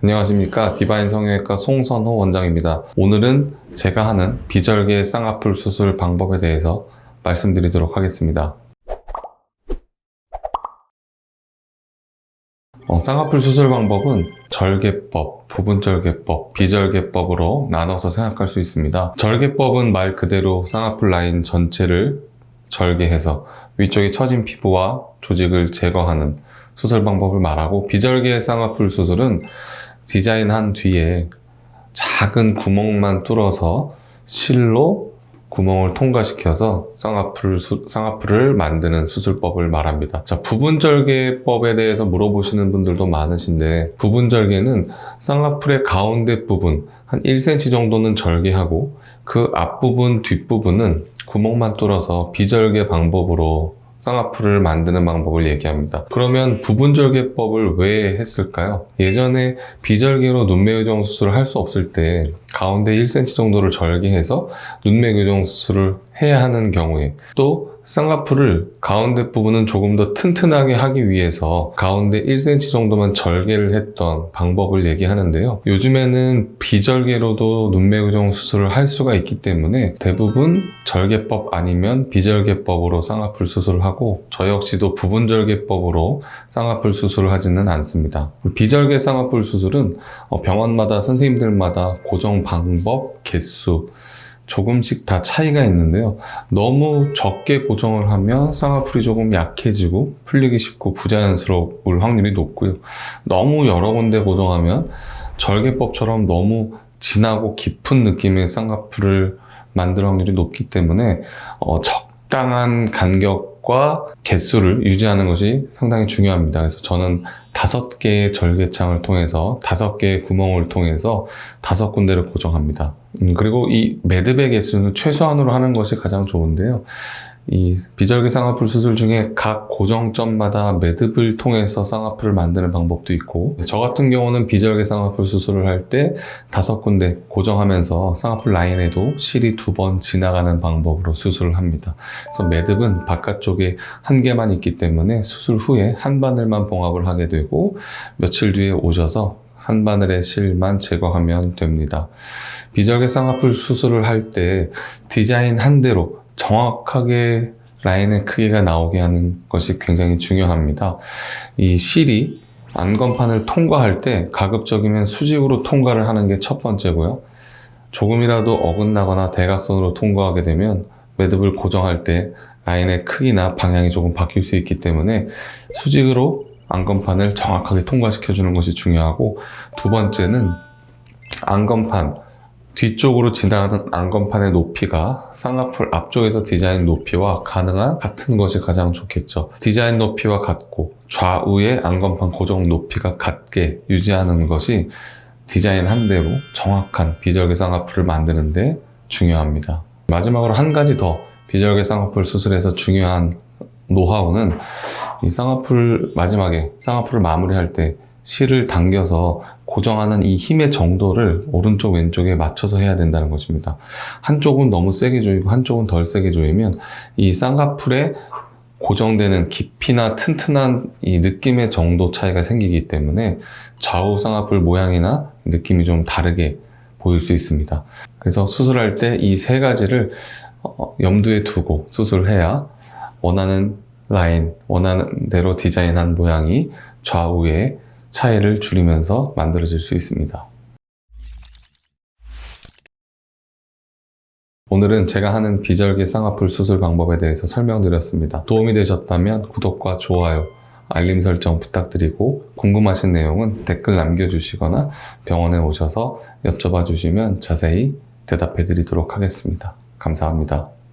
안녕하십니까 디바인 성형외과 송선호 원장입니다. 오늘은 제가 하는 비절개 쌍꺼풀 수술 방법에 대해서 말씀드리도록 하겠습니다. 어, 쌍꺼풀 수술 방법은 절개법, 부분절개법, 비절개법으로 나눠서 생각할 수 있습니다. 절개법은 말 그대로 쌍꺼풀 라인 전체를 절개해서 위쪽에 처진 피부와 조직을 제거하는 수술 방법을 말하고 비절개 쌍꺼풀 수술은 디자인한 뒤에 작은 구멍만 뚫어서 실로 구멍을 통과시켜서 쌍꺼풀 수- 쌍꺼풀을 만드는 수술법을 말합니다. 자, 부분절개법에 대해서 물어보시는 분들도 많으신데 부분절개는 쌍꺼풀의 가운데 부분 한 1cm 정도는 절개하고 그 앞부분 뒷부분은 구멍만 뚫어서 비절개 방법으로 쌍꺼풀을 만드는 방법을 얘기합니다. 그러면 부분절개법을 왜 했을까요? 예전에 비절개로 눈매 교정 수술을 할 수 없을 때 가운데 1cm 정도를 절개해서 눈매 교정 수술을 해야 하는 경우에 또 쌍꺼풀을 가운데 부분은 조금 더 튼튼하게 하기 위해서 가운데 1cm 정도만 절개를 했던 방법을 얘기하는데요. 요즘에는 비절개로도 눈매 교정 수술을 할 수가 있기 때문에 대부분 절개법 아니면 비절개법으로 쌍꺼풀 수술을 하고 저 역시도 부분절개법으로 쌍꺼풀 수술을 하지는 않습니다. 비절개 쌍꺼풀 수술은 어, 병원마다 선생님들마다 고정 방법, 개수 조금씩 다 차이가 있는데요. 너무 적게 고정을 하면 쌍꺼풀이 조금 약해지고 풀리기 쉽고 부자연스러울 확률이 높고요. 너무 여러 군데 고정하면 절개법처럼 너무 진하고 깊은 느낌의 쌍꺼풀을 만들 확률이 높기 때문에 어, 적당한 간격 과 개수를 유지하는 것이 상당히 중요합니다. 그래서 저는 다섯 개의 절개창을 통해서 다섯 개의 구멍을 통해서 다섯 군데를 고정합니다. 음, 그리고 이 매듭의 개수는 최소한으로 하는 것이 가장 좋은데요. 이 비절개 쌍꺼풀 수술 중에 각 고정점마다 매듭을 통해서 쌍꺼풀을 만드는 방법도 있고 저 같은 경우는 비절개 쌍꺼풀 수술을 할 때 다섯 군데 고정하면서 쌍꺼풀 라인에도 실이 두 번 지나가는 방법으로 수술을 합니다. 그래서 매듭은 바깥쪽에 한 개만 있기 때문에 수술 후에 한 바늘만 봉합을 하게 되고 며칠 뒤에 오셔서 한 바늘의 실만 제거하면 됩니다. 비절개 쌍꺼풀 수술을 할 때 디자인 한 대로 정확하게 라인의 크기가 나오게 하는 것이 굉장히 중요합니다. 이 실이 안건판을 통과할 때 가급적이면 수직으로 통과를 하는 게 첫 번째고요. 조금이라도 어긋나거나 대각선으로 통과하게 되면 매듭을 고정할 때 라인의 크기나 방향이 조금 바뀔 수 있기 때문에 수직으로 안건판을 정확하게 통과시켜 주는 것이 중요하고 두 번째는 안건판 뒤쪽으로 지나가는 안건판의 높이가 쌍꺼풀 앞쪽에서 디자인 높이와 가능한 같은 것이 가장 좋겠죠. 디자인 높이와 같고 좌우의 안건판 고정 높이가 같게 유지하는 것이 디자인 한 대로 정확한 비절개 쌍꺼풀을 만드는데 중요합니다. 마지막으로 한 가지 더 비절개 쌍꺼풀 수술에서 중요한 노하우는 이 쌍꺼풀 마지막에 쌍꺼풀을 마무리할 때 실을 당겨서 고정하는 이 힘의 정도를 오른쪽 왼쪽에 맞춰서 해야 된다는 것입니다. 한쪽은 너무 세게 조이고 한쪽은 덜 세게 조이면 이 쌍꺼풀에 고정되는 깊이나 튼튼한 이 느낌의 정도 차이가 생기기 때문에 좌우 쌍꺼풀 모양이나 느낌이 좀 다르게 보일 수 있습니다. 그래서 수술할 때 이 세 가지를 어, 염두에 두고 수술해야 원하는 라인, 원하는 대로 디자인한 모양이 좌우의 차이를 줄이면서 만들어질 수 있습니다. 오늘은 제가 하는 비절개 쌍꺼풀 수술 방법에 대해서 설명드렸습니다. 도움이 되셨다면 구독과 좋아요, 알림 설정 부탁드리고 궁금하신 내용은 댓글 남겨주시거나 병원에 오셔서 여쭤봐 주시면 자세히 대답해 드리도록 하겠습니다. 감사합니다.